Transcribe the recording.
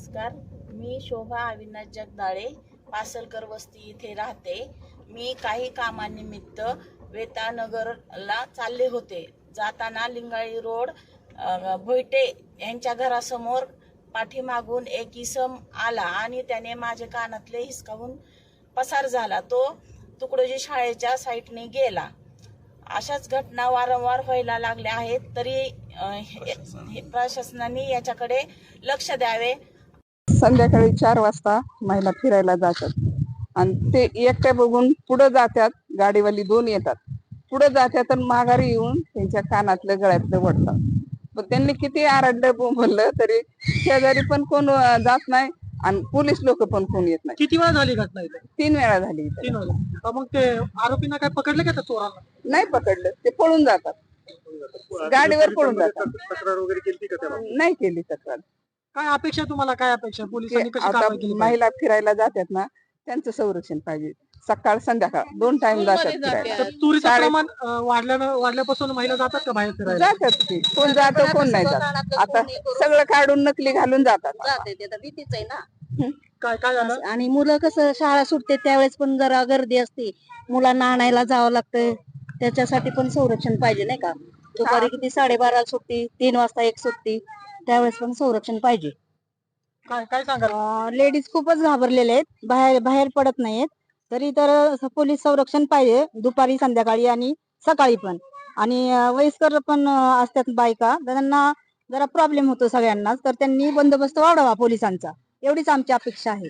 नमस्कार. मी शोभा अविनाश जगदाळे पासलकर वस्ती इथे राहते. मी काही कामानिमित्त वेतानगरला चालले होते. जाताना लिंगाळी रोड भोयटे यांच्या घरासमोर पाठीमागून एक इसम आला आणि त्याने माझे कानातले हिसकावून पसार झाला. तो तुकडोजी शाळेच्या साईटने गेला. अशाच घटना वारंवार व्हायला लागल्या आहेत तरी प्रशासनाने याच्याकडे लक्ष द्यावे. संध्याकाळी चार वाजता महिला फिरायला जातात. आणि ते एकट्या बघून पुढे जातात गाडीवाली दोन येतात. पुढे जातात आणि माघारी येऊन त्यांच्या कानातलं गळ्यातलं वडतात पण त्यांनी किती आरडलं बोंबललं तरी शेजारी पण कोण जात नाही आणि पोलीस लोक पण कोण येत नाही. किती वेळा झाली घटना इथे? तीन वेळा झाली इथं. तीन मग ते आरोपींना काय पकडले का त्या चोरांना नाही पकडलं. ते पळून जातात. गाडीवर पळून जातात. तक्रार वगैरे केली का त्याला? नाही केली तक्रार. काय अपेक्षा तुम्हाला? काय अपेक्षा पोलिसांनी कशी आता कारवाई केली पाहिजे? महिला फिरायला जातात ना त्यांचं संरक्षण पाहिजे. सकाळ संध्याकाळ दोन टाइम जातात फिरायला. तर प्रमाण अं, वाढल्यानं वाढल्यापासून महिला जातात का बाहेर फिरायला? जातात की कोण जातो कोण नाही जात. आता सगळं काढून नकली घालून जातात. जाते ते तर भीतीच आहे ना. काय काय झालं? आणि मुलं कसं शाळा सुटते त्यावेळेस पण जरा गर्दी असते. मुलांना आणायला जावं लागतं. त्याच्यासाठी पण संरक्षण पाहिजे नाही का? दुपारी किती? साडेबारा सुट्टी तीन वाजता एक सुट्टी. त्यावेळेस पण संरक्षण पाहिजे. काय काय सांगाल? लेडीज खूपच घाबरलेले आहेत. बाहेर बाहेर पडत नाहीत तरी तर पोलीस संरक्षण पाहिजे. दुपारी संध्याकाळी आणि सकाळी पण. आणि अं, वयस्कर पण अं, असतात बायका. तर त्यांना जरा प्रॉब्लेम होतो सगळ्यांनाच. तर त्यांनी बंदोबस्त वाढवा पोलिसांचा. एवढीच आमची अपेक्षा आहे.